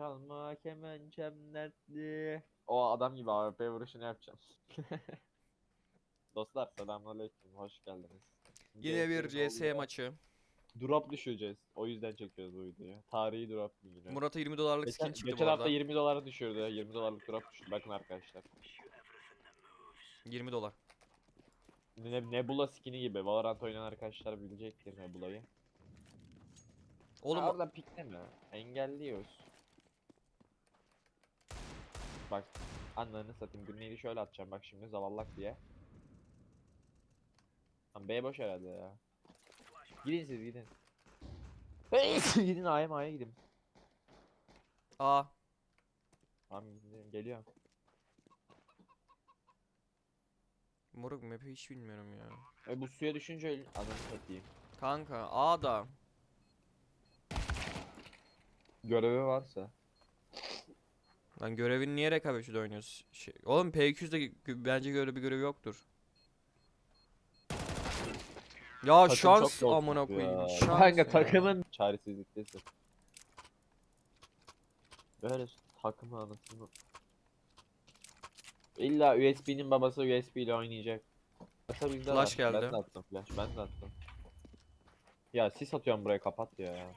Çalma kemençem dertli. O adam gibi AWP vuruşunu yapacağım. Dostlar selamünaleyküm. Hoş geldiniz. Yine bir CS maçı. Drop düşüreceğiz. O yüzden çekiyoruz bu videoyu. Tarihi drop yine. Murat'a 20 dolarlık geçen, skin çıktı geçen bu hafta arada. 20 dolara düşürdü. 20 dolarlık drop düşürdü. Bakın arkadaşlar. 20 dolar. Ne, Nebula skin'i gibi. Valorant oynayan arkadaşlar bilecektir Nebula'yı. Oğlum Ha, oradan pikleme. Engelliyoruz. Bak anlarını satayım. Grenade şöyle atacağım bak şimdi zavallak diye. Lan B boş herhalde ya. Gidin siz gidin. gidin A'ya A'ya gidin. A. Tamam gidin, geliyorum. Moruk map'i hiç bilmiyorum ya. E bu suya düşünce adamı satayım. Kanka A'da. Görevi varsa. Lan görevini niye rekabetçide oynuyoruz? Şey, oğlum P200'de gö- bence göre bir görevi yoktur. Ya Takım şans çok amına koyayım. ya. Şans Kanka takımın çaresizliktesin. Böyle takımı anasını. İlla USB'nin babası USB ile oynayacak. Bizde Flash var. Ben geldi. de attım flash. Ben de attım. Ya sis atıyorum buraya kapat ya.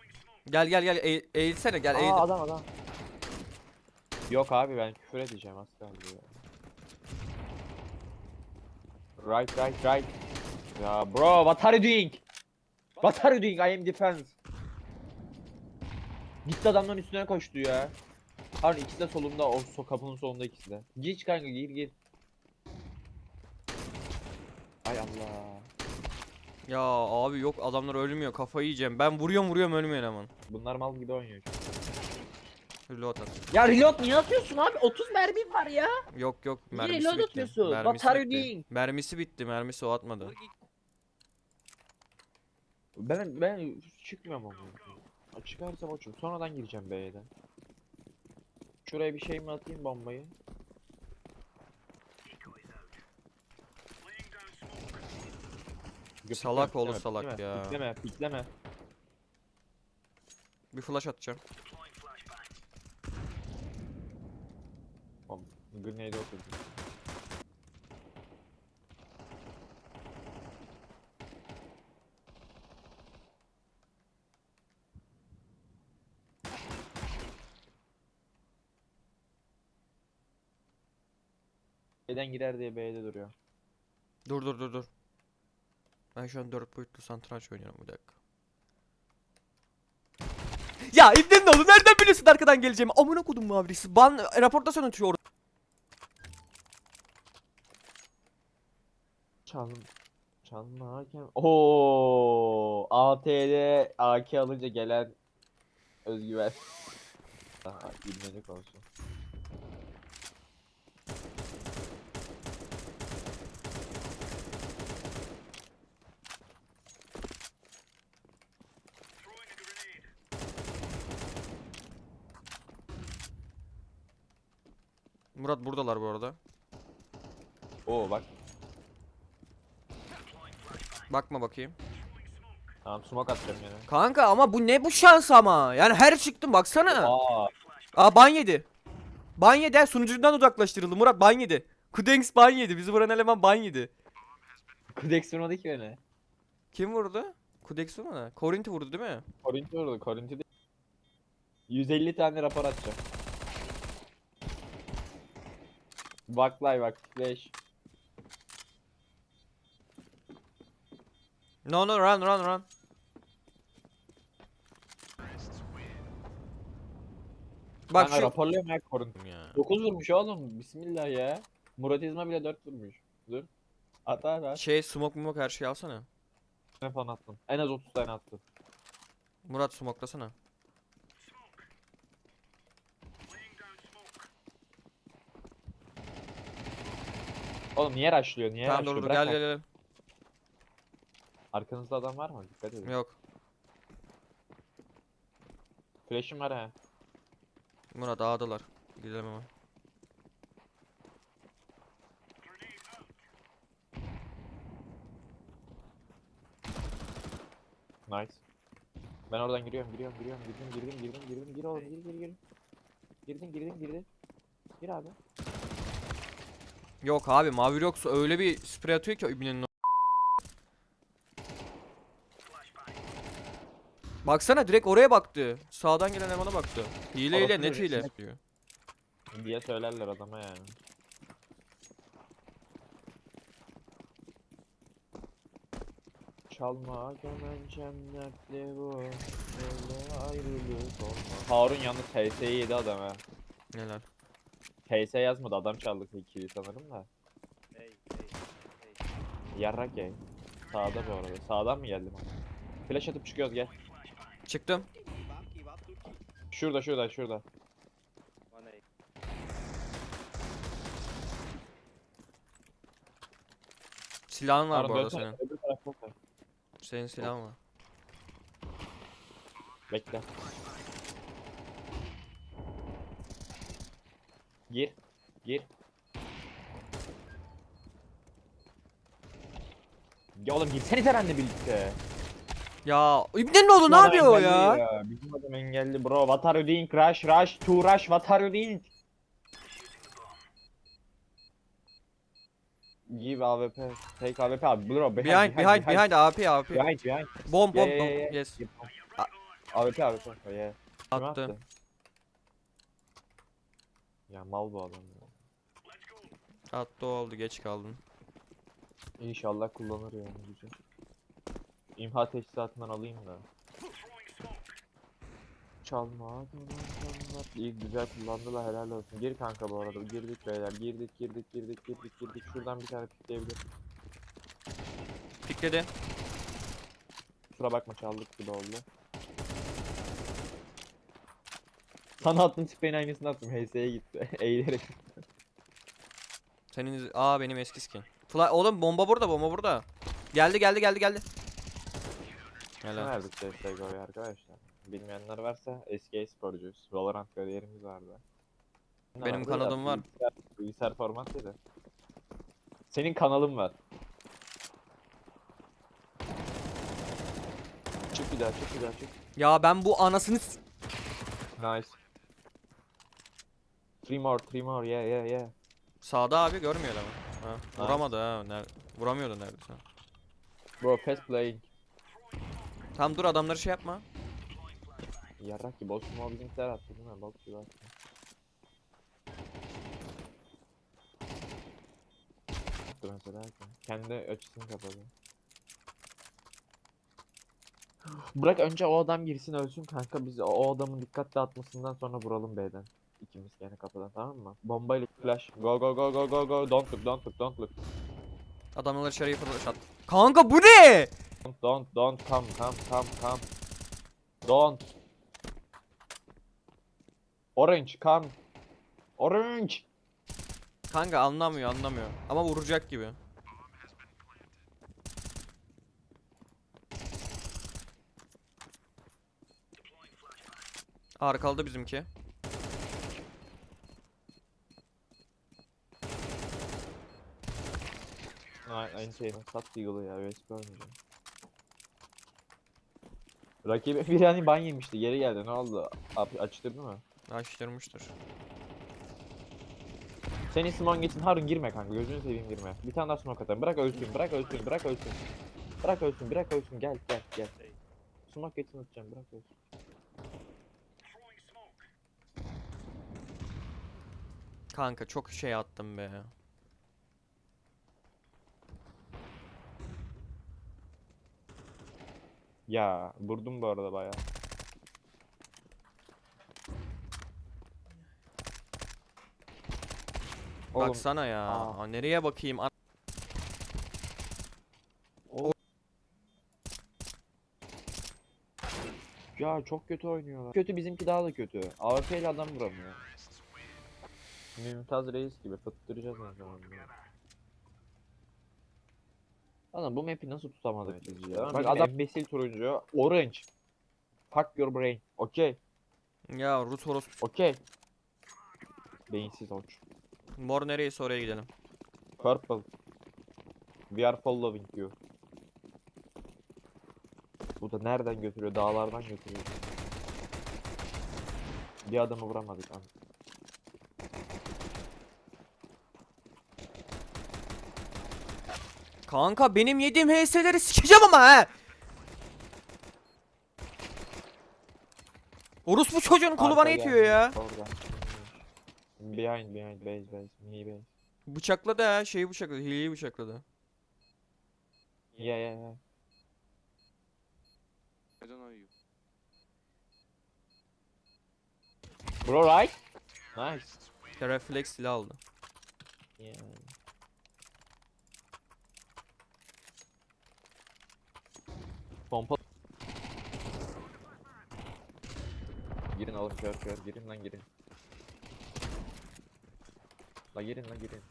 Gel gel gel eğ- eğilsene gel eğil. Aa adam adam. Yok abi ben küfür edeceğim kaldı ya. Right right right. Ya bro what are you doing? What are you doing? I am defense. Gitti adamların üstüne koştu ya. Harun ikisi de solunda o so kapının solunda ikisi de. Geç kanka gir gir. Ay Allah. Ya abi yok adamlar ölmüyor kafayı yiyeceğim. Ben vuruyorum vuruyorum ölmüyor hemen. Bunlar mal gibi oynuyor. Reload at. Ya reload niye atıyorsun abi? 30 mermim var ya. Yok yok Niye mermisi reload bitti. atıyorsun? What Mermisi are you bitti. doing? Mermisi bitti mermisi o atmadı. Ben ben çıkmıyorum ama. Çıkarsam açım. Sonradan gireceğim B'den. Şuraya bir şey mi atayım bombayı? Yok, Salak pikleme, oğlu pikleme, salak pikleme, ya. Pikleme pikleme. Bir flash atacağım. Grenade oturdu. B'den girer diye B'de duruyor. Dur dur dur dur. Ben şu an 4 boyutlu satranç oynuyorum bir dakika. Ya İbnin oğlu nereden biliyorsun arkadan geleceğimi? Amına kodum mavrisi. Ban raportasyon atıyor orada. Çalın. Çalma hakem. Oo, AT'de AK alınca gelen özgüven. Daha bilmedik olsun. Murat buradalar bu arada. Oo bak. Bakma bakayım. Tamam smoke atacağım yine. Kanka ama bu ne bu şans ama? Yani her çıktım baksana. Aa, Aa ban yedi. Ban yedi ha, sunucudan uzaklaştırıldı. Murat ban yedi. Kudenks ban yedi. Bizi vuran eleman ban yedi. Kudex vurmadı ki beni. Kim vurdu? Kudex mi? ne? Korinti vurdu değil mi? Korinti vurdu, Korinti değil. 150 tane rapor atacağım. Bak lay bak flash. No no run run run. Bak Kanka şu raporluyorum ya Korinti. ya. 9 vurmuş oğlum. Bismillah ya. Murat İzma bile 4 vurmuş. Dur. At at at. Şey smoke smoke her şeyi alsana. Ne falan attım. En az 30 tane attım. Murat smoke'lasana. Oğlum niye rushlıyor? Niye tamam dur rushlıyor? dur Bırak gel gel gel. Arkanızda adam var mı? Dikkat edin. Yok. Flash'im var ha. Murat A'dalar. Gidelim hemen. Nice. Ben oradan giriyorum, giriyorum, giriyorum, girdim, girdim, girdim, girdim, gir oğlum, gir, gir, gir. Girdin girdin girdin. Gir abi. Yok abi mavi yoksa öyle bir sprey atıyor ki İbne'nin Baksana direkt oraya baktı. Sağdan gelen elemana baktı. Hileyle Orası net hile diyor. Diye söylerler adama yani. Çalma gömen cennetli bu Böyle ayrılık olmaz Harun yalnız HS'yi yedi adam ha Neler? HS yazmadı adam çaldı ikili sanırım da Yarrak yay Sağda bu arada sağdan mı geldim Flash atıp çıkıyoruz gel Çıktım. Şurada şurada şurada Silahın var bu arada senin. öbür tarafta var. Senin silahın var. Bekle. Gir. Gir. Ya oğlum girsenize benimle birlikte. Ya oğlu ne Adam yapıyor o engelli ya? Bizim adam engelli bro. What are you doing? Rush, rush, to rush. What are you doing? Give AWP. Take AWP abi. Bro, behind, Behind behind behind AP AP. Behind, behind. Bomb Yeah, bomb yeah, bomb. yeah, yeah. Yes. AWP, AWP. Oh, yeah. Kim Attı. Ya mal bu adam ya. Attı oldu geç kaldın. İnşallah kullanır yani güzel. İmha teçhizatından alayım da. Çalma çalma çalma. İyi güzel kullandılar helal olsun. Gir kanka bu arada. Girdik beyler. Girdik girdik girdik girdik girdik. Şuradan bir tane pikleyebilir. Pikledi. Kusura bakma çaldık gibi oldu. Sana attığım spreyin aynısını attım. HS'ye gitti. Eğilerek. Senin aa benim eski skin. Fly oğlum bomba burada bomba burada. Geldi geldi geldi geldi. Helal. verdik CSGO'ya arkadaşlar? Bilmeyenler varsa eski e-sporcuyuz. Valorant kariyerimiz vardı. Ne Benim vardı? kanadım Ya, var. Bilgisayar, bilgisayar formatıydı. Senin kanalın var. Çık bir daha çık bir daha çık. Ya ben bu anasını s- Nice. Three more, three more, yeah yeah yeah. Sağda abi görmüyor ama. Ha, vuramadı ha. Ner vuramıyordu neredeyse. Bro, fast playing. Tam dur adamları şey yapma. Yarrak ki boss small bizimkiler attı değil mi? Bok gibi attı. Attı mesela. Kendi açısını kapadı. Bırak önce o adam girsin ölsün kanka biz o- o adamın dikkatli atmasından sonra vuralım B'den. İkimiz gene kapıdan tamam mı? Bombayla flash. Go go go go go go. Don't look don't look don't look. Adamlar dışarıya fırlaş at. Kanka bu ne? Don't don't don't come come come come. Don't. Orange come. Orange. Kanka anlamıyor anlamıyor. Ama vuracak gibi. Arkaldı bizimki. Ay- Aynı şey. Sat Eagle'ı ya. Oynayacağım. Rakibi bir hani ban yemişti. Geri geldi. Ne oldu? Abi açtırdı mı? Açtırmıştır. Senin Simon gitsin. Harun girme kanka. Gözünü seveyim girme. Bir tane daha smoke atalım. Bırak ölsün. Bırak ölsün. Bırak ölsün. Bırak ölsün. Bırak ölsün. Gel gel gel. Smoke geçsin atacağım. Bırak ölsün. Kanka çok şey attım be. Ya vurdum bu arada bayağı. Oğlum Baksana ya. aa. Aa, nereye bakayım? An- ya çok kötü oynuyorlar. Kötü bizimki daha da kötü. AWP ile adam vuramıyor. Mümtaz Reis gibi fıttıracağız o zaman. Adam bu map'i nasıl tutamadık biz ya? Bak adam embesil turuncu. Orange. Fuck your brain. Okey. Ya Rus orospu. Okey. Beyinsiz oç. Mor nereyse oraya gidelim. Purple. We are following you. Bu da nereden götürüyor? Dağlardan götürüyor. Bir adamı vuramadık. an- Kanka benim yediğim HS'leri sikeceğim ama ha. Orospu çocuğun kolu bana yetiyor ya. Orada. Behind behind base base. Me base. Bıçakladı ha şeyi bıçakladı. Hileyi bıçakladı. Yeah yeah yeah. I don't know you. Bro right? Nice. Refleks silah aldı. Yeah. Pompa. Girin oğlum kör kör girin lan girin. La girin la girin.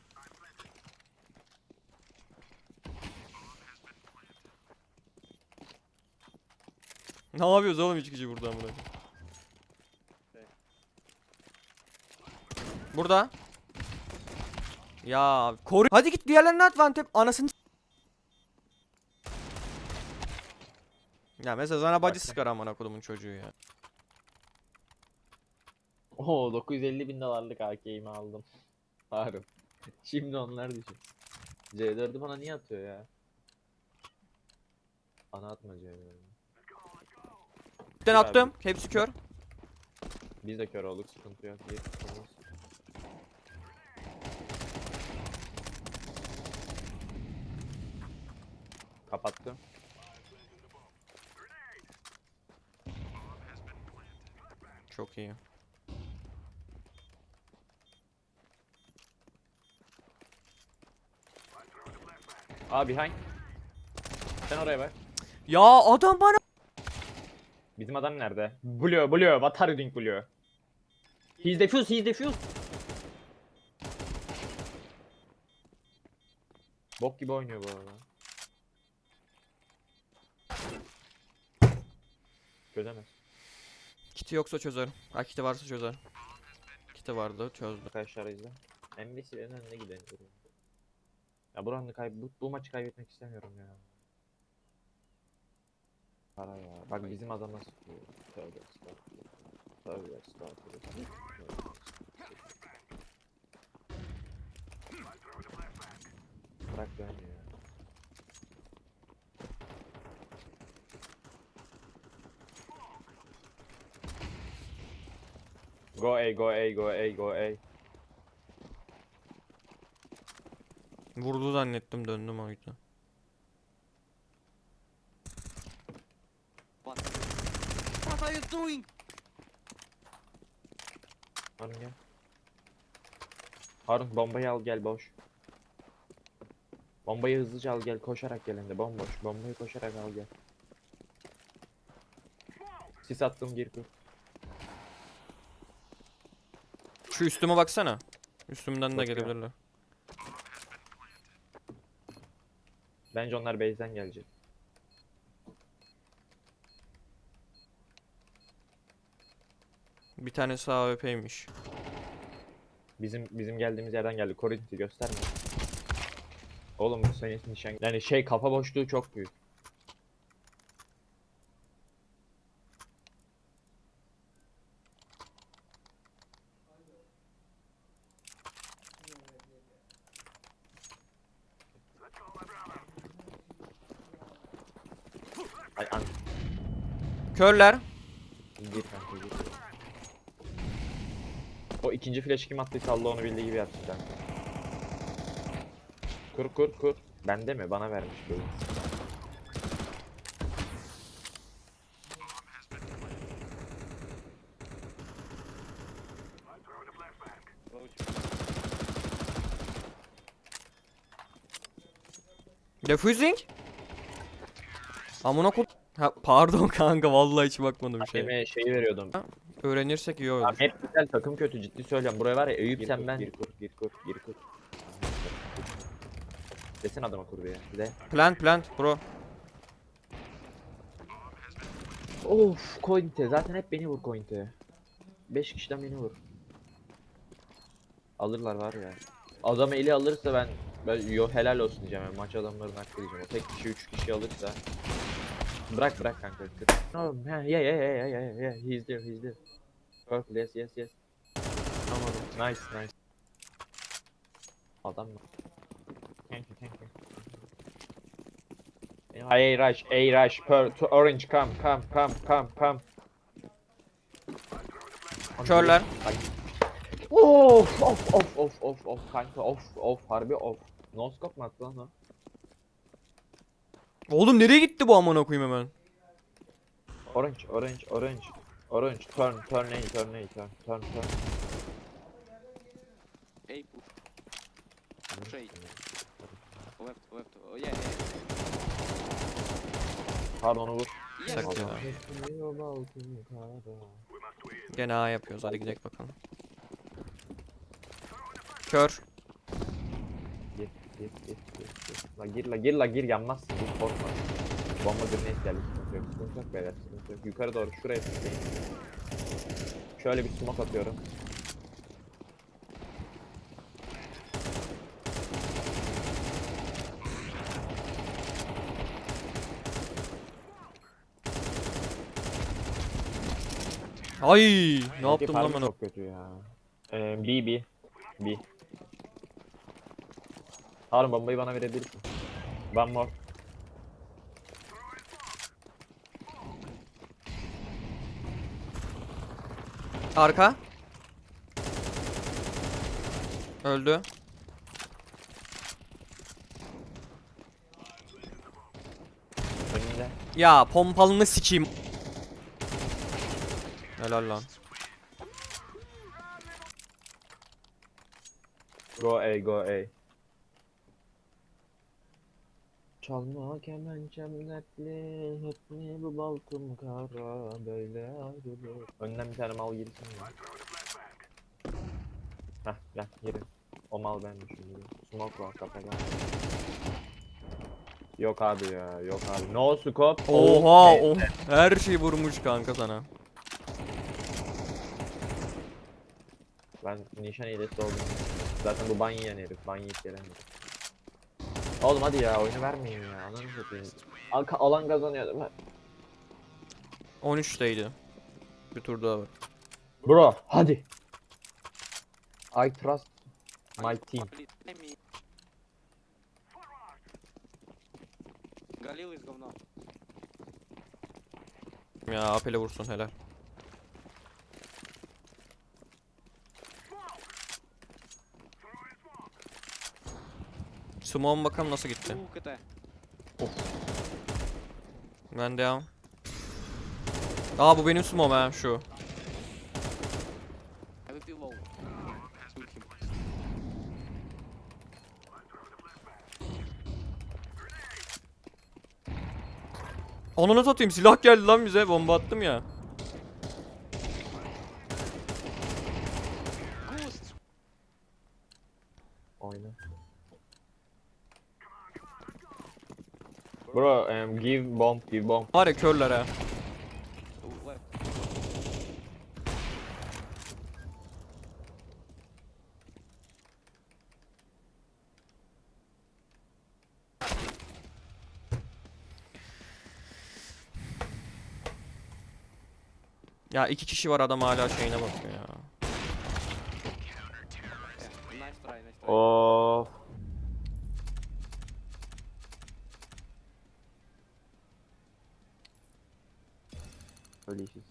Ne yapıyoruz oğlum üç kişi burada amına? Burada. Ya koru. Hadi git diğerlerine at Vantep anasını. Ya mesela sana bacı sıkar amına kodumun çocuğu ya. Oo 950 bin dolarlık AK'imi aldım. Harun. Şimdi onlar düşün. C4'ü bana niye atıyor ya? Bana atma C4'ü. Bir tane Abi. attım. Hepsi kör. Biz de kör olduk sıkıntı yok. Bir sıkıntımız. Kapattım. Çok iyi. Aa behind. Sen oraya bak. Ya adam bana Bizim adam nerede? Blue, Blue. What are you doing Blue? He's defused, he's defused. Bok gibi oynuyor bu arada. Çözemez. Kiti yoksa çözer. Ha kiti varsa çözer. Kiti vardı çözdü. Arkadaşlar izle. NBC'lerin önüne gidelim. Ya bu roundu kayb bu, bu maçı kaybetmek istemiyorum ya. Para ya. Bak bizim adam nasıl tutuyor. Tövbe estağfurullah. Tövbe estağfurullah. Bırak beni ya. Go A, go A, go A, go A. Vurdu zannettim döndüm o yüzden. What are you doing? Harun gel. Harun bombayı al gel boş. Bombayı hızlıca al gel koşarak gel hem de bomboş. Bombayı koşarak al gel. Sis attım gir kur. Şu üstüme baksana. Üstümden de gelebilirler. Bence onlar base'den gelecek. Bir tane sağ AWP'ymiş. Bizim bizim geldiğimiz yerden geldi. Korinti gösterme. Oğlum bu senin nişan. Yani şey kafa boşluğu çok büyük. Ay an Körler. gir kanka gir. O ikinci flash kim attıysa Allah onu bildiği gibi yapsın kanka. Kur kur kur. Bende mi? Bana vermiş böyle. Defusing. Amına kod. Ha pardon kanka vallahi hiç bakmadım şey. Anneme şeyi veriyordum. Öğrenirsek iyi olur. Abi hep güzel takım kötü ciddi söylüyorum. Buraya var ya Eyüp sen ben. Gir kur gir kur gir kur. Desin adama kur bir ya. Bir de. Plant plant bro. Of Cointe zaten hep beni vur Cointe. 5 kişiden beni vur. Alırlar var ya. Adam eli alırsa ben ben yo helal olsun diyeceğim yani maç adamların hakkı diyeceğim. O tek kişi 3 kişi alırsa bırak bırak kanka. No, yeah yeah yeah yeah yeah yeah he's there he's there. Purple yes yes yes. Tamam nice nice. Adam mı? Thank you thank you. A rush, A rush, per, to orange, come, come, come, come, come. Körler. Of, of, of, of, of, of, kanka, of, of, harbi of. No scope mu attı lan o? Oğlum nereye gitti bu amına koyayım hemen? Orange, orange, orange. Orange, turn, turn A, turn A, turn, turn, turn. A push. Push A. Left, left. Oh, yeah, yeah. Pardon onu vur. Yes. Tak ya. Gene A yapıyoruz. Hadi gidelim bakalım. Kör. Gir, gir, gir, gir. La gir, la gir, la gir, yanmazsın, gir, korkma. Bomba grenade geldi, sıkıntı yok, sıkıntı yok beyler, sıkıntı yok. Yukarı doğru, şuraya tıklayın. Şöyle bir smoke atıyorum. Ay, ne yaptım lan ben? o- Çok kötü ya. Ee, B, B, B. Harun bombayı bana verebilirsin. One more. Arka. Öldü. Önünde. Ya pompalını sikeyim. Helal lan. Go A, go A. Çalma kemençem dertli, hep mi bu balkım kara, böyle ayrılır. Önden bir tane mal girsin ya. Heh, gel girin. O mal benmiş şimdi. Smoke var kafada. Yok abi ya, yok abi. No scope. Oha, o her şey vurmuş kanka sana. Ben nişan hilesi oldum. Zaten bu ban yiyen herif, ban yiyip gelen herif. Oğlum hadi ya, oyunu vermeyin ya, ananı satayım. Al- Alan kazanıyor değil mi? 13'teydi. Bir tur daha var. Bro, hadi. I trust my team. Please, let me. Galil is говно. Ya apele vursun helal. Smoke'un bakalım nasıl gitti. Two КТ. Ben devam. Aa bu benim smoke'um ha şu. Ananı satayım silah geldi lan bize bomba attım ya. Bro, um, give bomb, give bomb. Var ya körler ha. Ya iki kişi var adam hala şeyine bakıyor ya. Yeah. İşiz.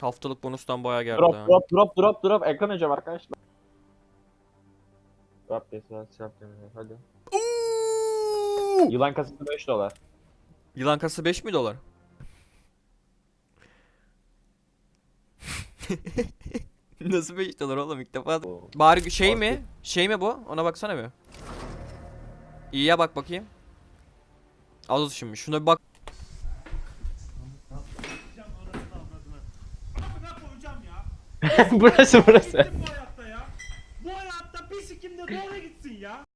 Haftalık bonustan bayağı geldi Drop, ha. drop, drop, drop, drop. Ekran hocam arkadaşlar. Drop one, drop them, hadi. Yılan kasası 5 dolar. Yılan kası 5 mi dolar? Nasıl 5 dolar oğlum ilk defa. Bari şey mi? Şey mi bu? Ona baksana bir. İyiye bak bakayım. Az şimdi. Şuna bir bak. burası burası. Bu hayatta ya. Bu hayatta bir sikimde doğru gitsin ya.